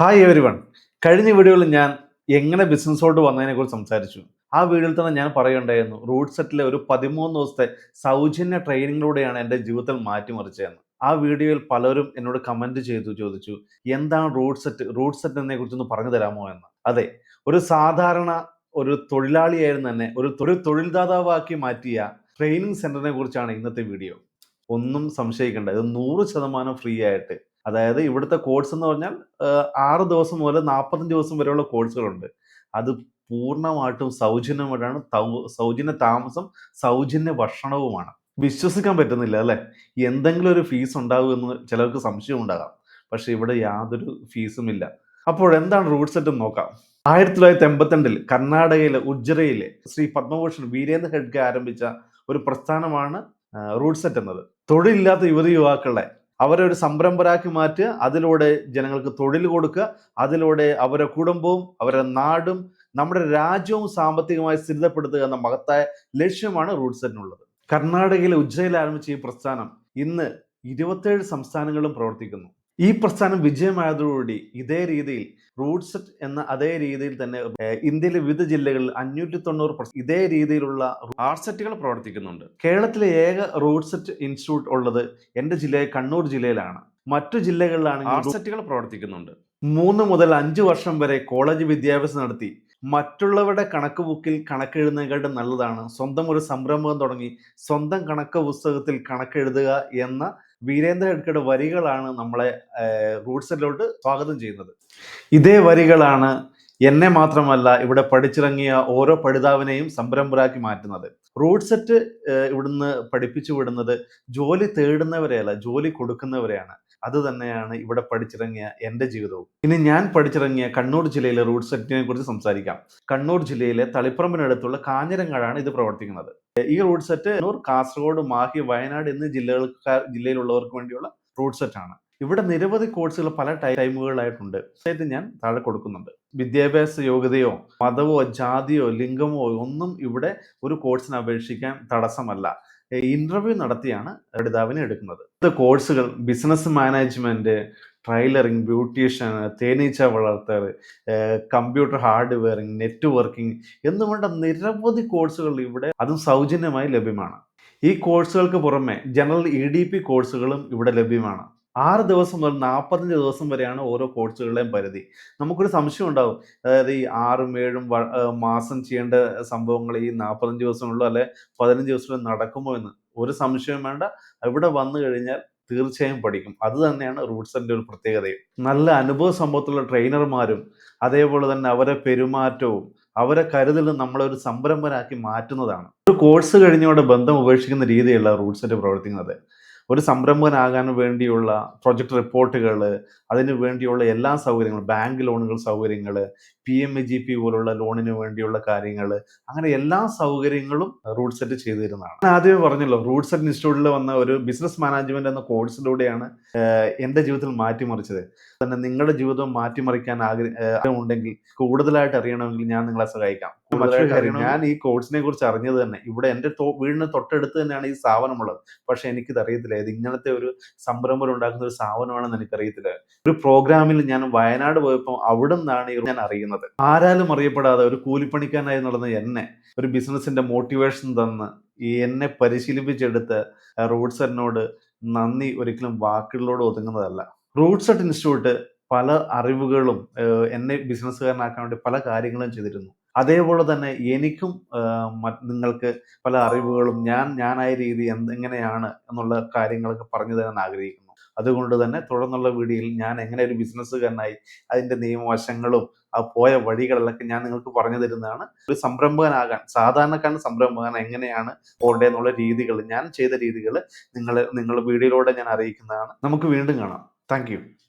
Hi every one കഴിഞ്ഞ വീഡിയോയിൽ ഞാൻ എങ്ങനെ ബിസിനസ്സോട്ട് വന്നതിനെ കുറിച്ച് സംസാരിച്ചു. ആ വീഡിയോയിൽ തന്നെ ഞാൻ പറയുണ്ടായിരുന്നു റൂട്ട് സെറ്റിലെ ഒരു പതിമൂന്ന് ദിവസത്തെ സൗജന്യ ട്രെയിനിങ്ങിലൂടെയാണ് എന്റെ ജീവിതത്തിൽ മാറ്റിമറിച്ചതെന്ന്. ആ വീഡിയോയിൽ പലരും എന്നോട് കമന്റ് ചെയ്തു ചോദിച്ചു എന്താണ് റൂട്ട് സെറ്റ് റൂട്ട് സെറ്റ് എന്നെ കുറിച്ചൊന്ന് പറഞ്ഞു തരാമോ എന്ന്. അതെ ഒരു സാധാരണ ഒരു തൊഴിലാളിയായിരുന്നു തന്നെ ഒരു തൊഴിൽ തൊഴിൽദാതാവാക്കി മാറ്റിയ ട്രെയിനിങ് സെന്ററിനെ കുറിച്ചാണ് ഇന്നത്തെ വീഡിയോ. ഒന്നും സംശയിക്കേണ്ട ഇത് നൂറ് ശതമാനം ഫ്രീ ആയിട്ട് അതായത് ഇവിടുത്തെ കോഴ്സ് എന്ന് പറഞ്ഞാൽ ആറ് ദിവസം മുതൽ നാൽപ്പത്തഞ്ച് ദിവസം വരെയുള്ള കോഴ്സുകളുണ്ട് അത് പൂർണമായിട്ടും സൗജന്യമായിട്ടാണ് സൗജന്യ താമസം സൗജന്യ ഭക്ഷണവുമാണ്. വിശ്വസിക്കാൻ പറ്റുന്നില്ല അല്ലെ? എന്തെങ്കിലും ഒരു ഫീസ് ഉണ്ടാകുമെന്ന് ചിലർക്ക് സംശയം ഉണ്ടാകാം. പക്ഷെ ഇവിടെ യാതൊരു ഫീസും ഇല്ല. അപ്പോൾ എന്താണ് റൂട്ട് സെറ്റ് നോക്കാം. ആയിരത്തി തൊള്ളായിരത്തി എൺപത്തിരണ്ടിൽ കർണാടകയിലെ ഉജ്ജറയിലെ ശ്രീ പത്മഭൂഷൺ വീരേന്ദ്ര ഹെഡ്ഗെ ആരംഭിച്ച ഒരു പ്രസ്ഥാനമാണ് റൂട്ട് സെറ്റ് എന്നത്. തൊഴിലില്ലാത്ത യുവതി യുവാക്കളെ അവരെ ഒരു സംരംഭരാക്കി മാറ്റുക അതിലൂടെ ജനങ്ങൾക്ക് തൊഴിൽ കൊടുക്കുക അതിലൂടെ അവരെ കുടുംബവും അവരെ നാടും നമ്മുടെ രാജ്യവും സാമ്പത്തികമായി സ്ഥിരതപ്പെടുത്തുക എന്ന മഹത്തായ ലക്ഷ്യമാണ് റൂട്ട്സെറ്റിനുള്ളത്. കർണാടകയിലെ ഉജ്ജയിൽ ആരംഭിച്ച ഈ പ്രസ്ഥാനം ഇന്ന് ഇരുപത്തേഴ് സംസ്ഥാനങ്ങളിലും പ്രവർത്തിക്കുന്നു. ഈ പ്രസ്ഥാനം വിജയമായതോടുകൂടി ഇതേ രീതിയിൽ റൂട്ട് സെറ്റ് എന്ന അതേ രീതിയിൽ തന്നെ ഇന്ത്യയിലെ വിവിധ ജില്ലകളിൽ അഞ്ഞൂറ്റി തൊണ്ണൂറ് ഇതേ രീതിയിലുള്ള ആർട്ട് സെറ്റുകൾ പ്രവർത്തിക്കുന്നുണ്ട്. കേരളത്തിലെ ഏക റൂട്ട് സെറ്റ് ഇൻസ്റ്റിറ്റ്യൂട്ട് ഉള്ളത് എന്റെ ജില്ലയായ കണ്ണൂർ ജില്ലയിലാണ്. മറ്റു ജില്ലകളിലാണ് ആർട്ട് സെറ്റുകൾ പ്രവർത്തിക്കുന്നുണ്ട്. മൂന്ന് മുതൽ അഞ്ച് വർഷം വരെ കോളേജ് വിദ്യാഭ്യാസം നടത്തി. മറ്റുള്ളവരുടെ കണക്ക് ബുക്കിൽ കണക്കെഴുതുന്നതിനെക്കാട്ടും നല്ലതാണ്. സ്വന്തം ഒരു സംരംഭം തുടങ്ങി സ്വന്തം കണക്ക് പുസ്തകത്തിൽ കണക്കെഴുതുക എന്ന വീരേന്ദ്ര ഹെഡ്കയുടെ വരികളാണ് നമ്മളെ റൂട്ട്സിലോട്ട് സ്വാഗതം ചെയ്യുന്നത്. ഇതേ വരികളാണ് എന്നെ മാത്രമല്ല ഇവിടെ പഠിച്ചിറങ്ങിയ ഓരോ പഠിതാവിനെയും സംരംഭരാക്കി മാറ്റുന്നത്. റൂട്ട് സെറ്റ് ഇവിടുന്ന് പഠിപ്പിച്ചു വിടുന്നത് ജോലി തേടുന്നവരെയല്ല ജോലി കൊടുക്കുന്നവരെയാണ്. അത് തന്നെയാണ് ഇവിടെ പഠിച്ചിറങ്ങിയ എന്റെ ജീവിതവും. ഇനി ഞാൻ പഠിച്ചിറങ്ങിയ കണ്ണൂർ ജില്ലയിലെ റൂട്ട് സെറ്റിനെ കുറിച്ച് സംസാരിക്കാം. കണ്ണൂർ ജില്ലയിലെ തളിപ്പറമ്പിനടുത്തുള്ള കാഞ്ഞിരങ്ങാടാണ് ഇത് പ്രവർത്തിക്കുന്നത്. ഈ റൂട്ട് സെറ്റ് കാസർഗോഡ് മാഹി വയനാട് എന്നീ ജില്ലകൾക്ക് ജില്ലയിലുള്ളവർക്ക് വേണ്ടിയുള്ള റൂട്ട് സെറ്റ് ആണ് ഇവിടെ നിരവധി കോഴ്സുകൾ പല ടൈമുകളായിട്ടുണ്ട് ആയിട്ട് ഞാൻ താഴെ കൊടുക്കുന്നുണ്ട്. വിദ്യാഭ്യാസ യോഗ്യതയോ മതമോ ജാതിയോ ലിംഗമോ ഒന്നും ഇവിടെ ഒരു കോഴ്സിന് അപേക്ഷിക്കാൻ തടസ്സമല്ല. ഇന്റർവ്യൂ നടത്തിയാണ് പഠിതാവിനെ എടുക്കുന്നത്. ഇത് കോഴ്സുകൾ ബിസിനസ് മാനേജ്മെന്റ് ട്രൈലറിംഗ് ബ്യൂട്ടീഷ്യൻ തേനീച്ച വളർത്തൽ കമ്പ്യൂട്ടർ ഹാർഡ്വെയറിംഗ് നെറ്റ്വർക്കിംഗ് എന്നുവേണ്ട നിരവധി കോഴ്സുകൾ ഇവിടെ അതും സൗജന്യമായി ലഭ്യമാണ്. ഈ കോഴ്സുകൾക്ക് പുറമെ ജനറൽ ഇ ഡി പി കോഴ്സുകളും ഇവിടെ ലഭ്യമാണ്. ആറ് ദിവസം മുതൽ നാൽപ്പത്തഞ്ച് ദിവസം വരെയാണ് ഓരോ കോഴ്സുകളുടെയും പരിധി. നമുക്കൊരു സംശയം ഉണ്ടാവും. അതായത് ഈ ആറും ഏഴും മാസം ചെയ്യേണ്ട സംഭവങ്ങൾ ഈ നാൽപ്പത്തഞ്ച് ദിവസമുള്ളൂ അല്ലെ പതിനഞ്ച് ദിവസമുള്ളൂ നടക്കുമോ എന്ന് ഒരു സംശയം വേണ്ട. ഇവിടെ വന്നു കഴിഞ്ഞാൽ തീർച്ചയായും പഠിക്കും. അത് തന്നെയാണ് റൂട്ട്സിന്റെ ഒരു പ്രത്യേകതയും. നല്ല അനുഭവ സമ്പത്തുള്ള ട്രെയിനർമാരും അതേപോലെ തന്നെ അവരെ പെരുമാറ്റവും അവരെ കരുതലും നമ്മളെ ഒരു സംരംഭരാക്കി മാറ്റുന്നതാണ്. ഒരു കോഴ്സ് കഴിഞ്ഞോടെ ബന്ധം ഉപേക്ഷിക്കുന്ന രീതിയല്ല റൂട്ട്സിന്റെ പ്രവർത്തിക്കുന്നത്. ഒരു സംരംഭകനാകാൻ വേണ്ടിയുള്ള പ്രൊജക്ട് റിപ്പോർട്ടുകൾ അതിന് വേണ്ടിയുള്ള എല്ലാ സൗകര്യങ്ങളും ബാങ്ക് ലോണുകൾ സൗകര്യങ്ങൾ P M E G P പോലുള്ള ലോണിന് വേണ്ടിയുള്ള കാര്യങ്ങൾ അങ്ങനെ എല്ലാ സൗകര്യങ്ങളും റൂട്ട് സെറ്റ് ചെയ്തു തരുന്നതാണ് ഞാൻ ആദ്യമേ പറഞ്ഞല്ലോ റൂട്ട് സെറ്റ് ഇൻസ്റ്റിറ്റ്യൂട്ടിൽ വന്ന ഒരു ബിസിനസ് മാനേജ്മെന്റ് എന്ന കോഴ്സിലൂടെയാണ് എന്റെ ജീവിതത്തിൽ മാറ്റിമറിച്ചത്. തന്നെ നിങ്ങളുടെ ജീവിതം മാറ്റിമറിക്കാൻ ആഗ്രഹം ഉണ്ടെങ്കിൽ കൂടുതലായിട്ട് അറിയണമെങ്കിൽ ഞാൻ നിങ്ങളെ സഹായിക്കാം. ഞാൻ ഈ കോഴ്സിനെ കുറിച്ച് അറിഞ്ഞത് തന്നെ. ഇവിടെ എന്റെ വീടിന് തൊട്ടടുത്ത് തന്നെയാണ് ഈ സ്ഥാപനമുള്ളത് പക്ഷെ എനിക്കിത് അറിയത്തില്ല. ഇത് ഇങ്ങനത്തെ ഒരു സംരംഭം ഉണ്ടാക്കുന്ന ഒരു സ്ഥാപനമാണെന്ന് എനിക്കറിയത്തില്ല. ഒരു പ്രോഗ്രാമിൽ ഞാൻ വയനാട് പോയപ്പോൾ അവിടെ നിന്നാണ് ഞാൻ അറിയുന്നത്. ആരാലും അറിയപ്പെടാതെ ഒരു കൂലിപ്പണിക്കാനായി നടന്ന എന്നെ ഒരു ബിസിനസിന്റെ മോട്ടിവേഷൻ തന്ന് ഈ എന്നെ പരിശീലിപ്പിച്ചെടുത്ത് റോഡ്സറിനോട് നന്ദി ഒരിക്കലും വാക്കുകളിലോട് ഒതുങ്ങുന്നതല്ല. റൂട്ട് അറ്റ് ഇൻസ്റ്റിറ്റ്യൂട്ട് പല അറിവുകളും എന്നെ ബിസിനസ്സുകാരനാക്കാൻ വേണ്ടി പല കാര്യങ്ങളും ചെയ്തിരുന്നു. അതേപോലെ തന്നെ എനിക്കും നിങ്ങൾക്ക് പല അറിവുകളും ഞാൻ ഞാനായ രീതി എന്തെങ്ങനെയാണ് എന്നുള്ള കാര്യങ്ങളൊക്കെ പറഞ്ഞു തരാൻ ആഗ്രഹിക്കുന്നു. അതുകൊണ്ട് തന്നെ തുടർന്നുള്ള വീഡിയോയിൽ ഞാൻ എങ്ങനെ ഒരു ബിസിനസ്സുകാരനായി അതിന്റെ നിയമവശങ്ങളും ആ പോയ വഴികളിലൊക്കെ ഞാൻ നിങ്ങൾക്ക് പറഞ്ഞു തരുന്നതാണ്. ഒരു സംരംഭകനാകാൻ സാധാരണക്കാരൻ സംരംഭകൻ എങ്ങനെയാണ് പോകേണ്ടത് എന്നുള്ള രീതികൾ ഞാൻ ചെയ്ത രീതികൾ നിങ്ങൾ നിങ്ങൾ വീഡിയോയിലൂടെ ഞാൻ അറിയിക്കുന്നതാണ്. നമുക്ക് വീണ്ടും കാണാം. Thank you.